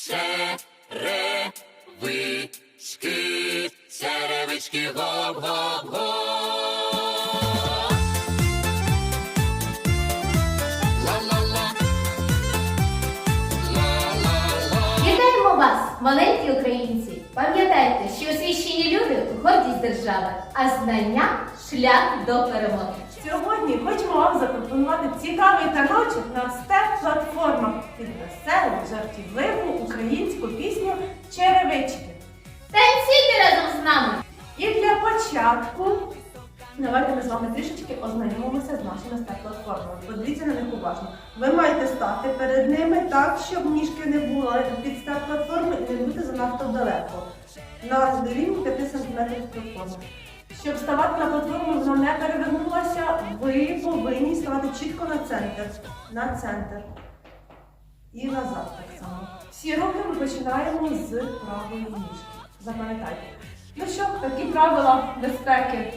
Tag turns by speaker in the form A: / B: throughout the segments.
A: Черевички, черевички, гоп-гоп-гоп. Ла-ла-ла. Ла-ла-ла.
B: Вітаємо вас, маленькі українці! Пам'ятайте, що освічені люди гордість держави, а знання шлях до перемоги.
C: Сьогодні хочемо вам запропонувати цікавий таночок на степ-платформах під веселу, жартівливу українську пісню Черевички.
B: Танцюйте разом з нами!
C: І для початку давайте ми з вами трішечки ознайомимося з нашими степ-платформами. Подивіться на них уважно. Ви маєте стати перед ними так, щоб ніжки не були під степ-платформи і не бути занадто далеко. На рівні 5 см платформи. Щоб ставати на платформу, вона не перевернулася, ви повинні ставати чітко на центр. На центр. І назад так само. Всі рухи ми починаємо з правої ніжки. Запам'ятайте. Ну що, такі правила безпеки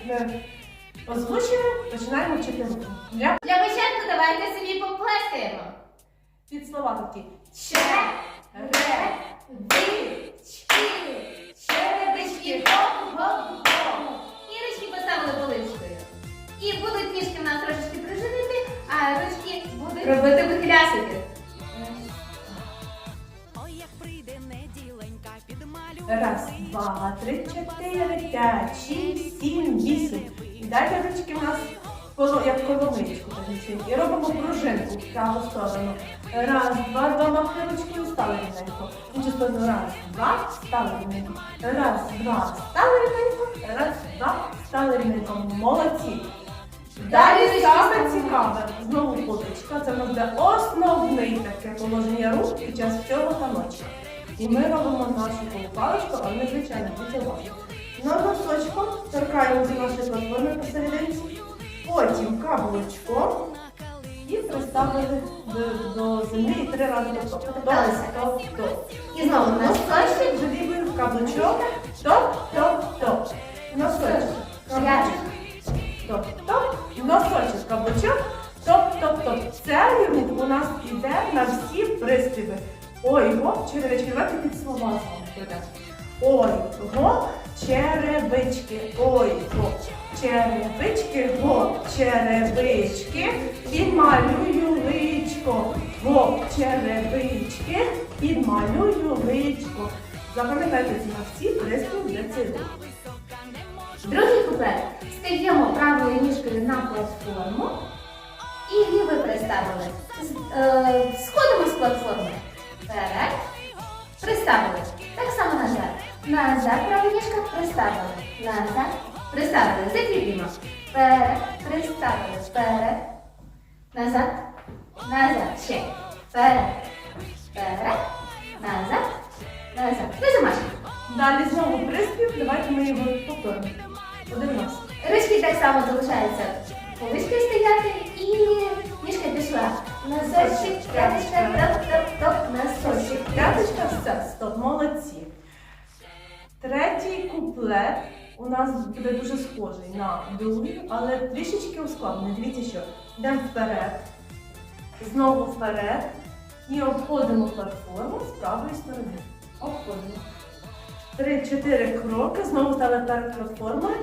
C: озвучили, починаємо вчити руки. Для
B: початку давайте собі поплескаємо.
C: під слова такі.
B: Черевички, черевички, гоп-гоп-гоп. Ірочки поставили поличкою. І будуть ніжки в нас трошечки прижинити, а ручки будуть робити
D: підмалюю.
C: Раз, два, три, чотири, п'ять, шість, сім, вісім. І далі ручки в нас коло- як коломичку такі І робимо пружинку в праву сторону. Раз, два, два махи ручки стали рівненько. Іншу сторону. Раз, два, стали рівненько. Раз, два, стали рівненько. Раз, два, стали рівненько. Молодці. Далі саме цікаве. Знову потичка. Це буде основний таке положення рук під час всього таночка. І ми робимо нашу паличку, але не звичайно, будьте. На носочком торкаємо до нашої платформи посерединці, потім каблучком і приставили до, до землі і три рази топ, топ, топ, топ.
B: І знову носочок.
C: Вже лівою в каблучок, топ, топ, топ. Носочок, топ, топ. Цей рух у нас іде на всі приспіви. Ой, гоп, черевички, давайте під слова з вами пройдемо. Ой, гоп, черевички, ой, гоп, черевички, гоп, черевички, підмалюю личко, гоп, черевички, підмалюю личко. Запам'ятайте на всі приспів для цей рух.
B: Другий куплет. Стаємо правою ніжкою на платформу і приставили. Е, Сходимо з платформи. Вперед. Приставили. Так само назад. Назад права ніжка приставили. Назад. Приставили. Закріпимо. Вперед. Приставили. Вперед. Назад. Назад. Ще. Вперед. Вперед. Назад. Назад. Не замашемо.
C: Далі знову приспів, давайте ми його повторимо. Один раз.
B: Ручки так само залишаються полички стояти і пішла. Носочок, п'яточка, топ-топ-топ, носочок.
C: П'яточка, все, стоп, молодці. Третій куплет у нас буде дуже схожий на другий, але трішечки ускладнений. Дивіться, що йдемо вперед, знову вперед і обходимо платформу з правої сторони. Обходимо. Три-чотири кроки, знову стали перед платформою.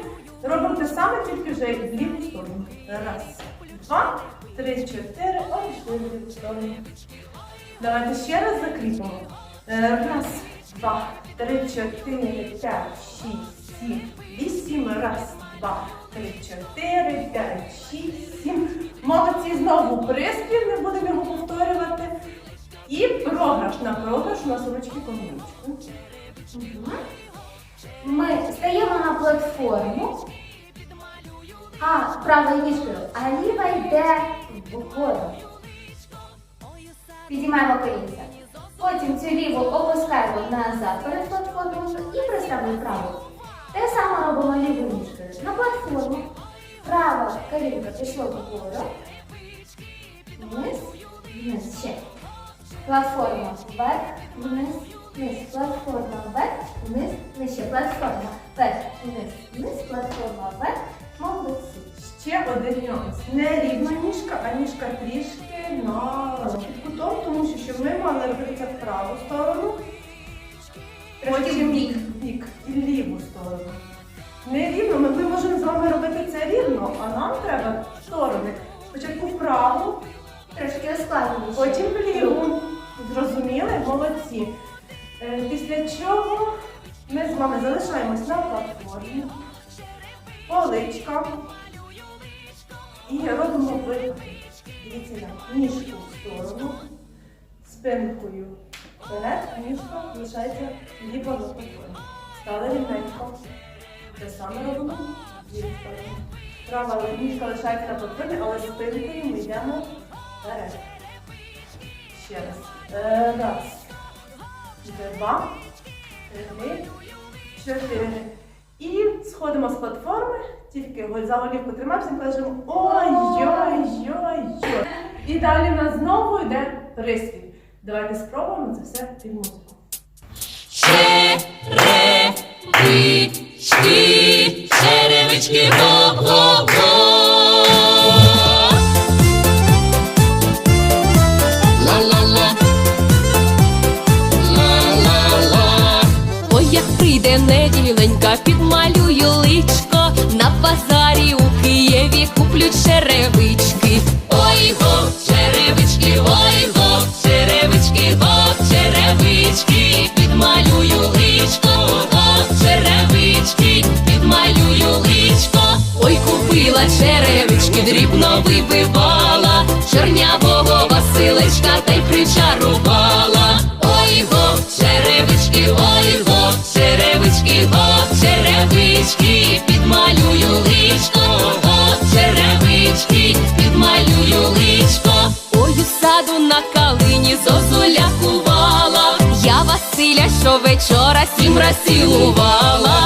C: Робимо те саме, тільки вже в ліву сторону. Раз, два, три, чотири. Ой, йшли в сторону. Давайте ще раз закріпимо. Е, Раз, два, три, чотири, п'ять, шість, сім, вісім. Раз, два, три, чотири, п'ять, шість, сім. Молодці знову приспів, не будемо його повторювати. І програш. На програш у нас ручки колоночки.
B: Ми стаємо на платформу, а правою ніжкою, а ліва йде вгору. Підіймаємо колінця. Потім цю ліву опускаємо назад перед платформою і приставимо праву. Те саме робимо лівою ніжкою. На платформу. Права колінка пішло вгору. Вниз, вниз, ще. Платформа вверх, вниз, вниз, платформа вверх, вниз, ще платформа вверх, вниз, вниз, платформа вверх. Молодці.
C: Ще один нюанс. Не рівна ніжка, а ніжка трішки на під кутом, тому що що ми мали робити в праву сторону, потім
B: в бік.
C: бік і ліву сторону. Не рівно, ми, ми можемо з вами робити це рівно, а нам треба сторони. Спочатку вправу,
B: Трошки ускладніше.
C: потім вліву. Зрозуміли? Молодці. Е, Після чого ми з вами залишаємось на платформі, поличка і робимо як ніжку в сторону, спинкою вперед, ніжка лишається ліво на платформі. Стали рівненько. Те саме робимо лівої сторони. Права ніжка лишається на платформі, але спинкою ми йдемо вперед. Ще раз. Е, Раз. Два. Три. Чотири. І сходимо з платформи, тільки за голівку тримаємося і кажемо ой-ой-ой-ой. І далі в нас знову йде приспів. Давайте спробуємо це все під музику.
A: Черевички, черевички, гоп-гоп-гоп.
E: Василя щовечора сім раз цілувала.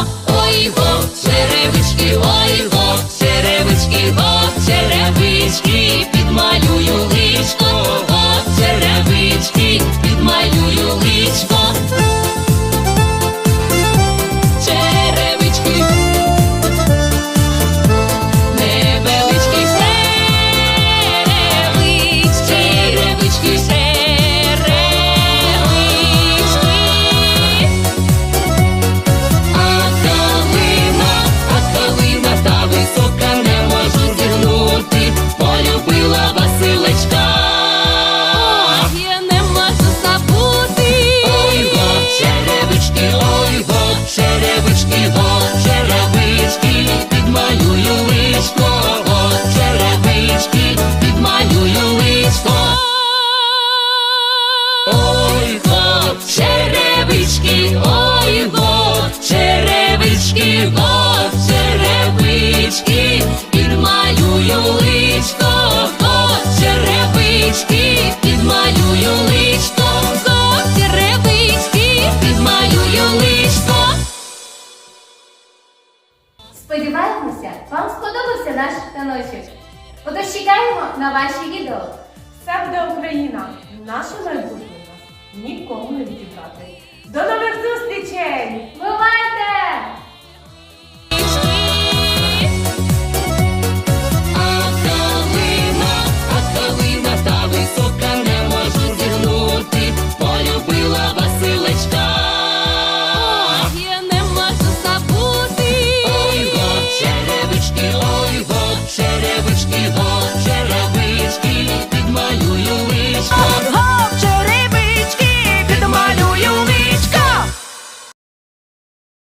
A: Не
C: відібрати. До нових зустрічей!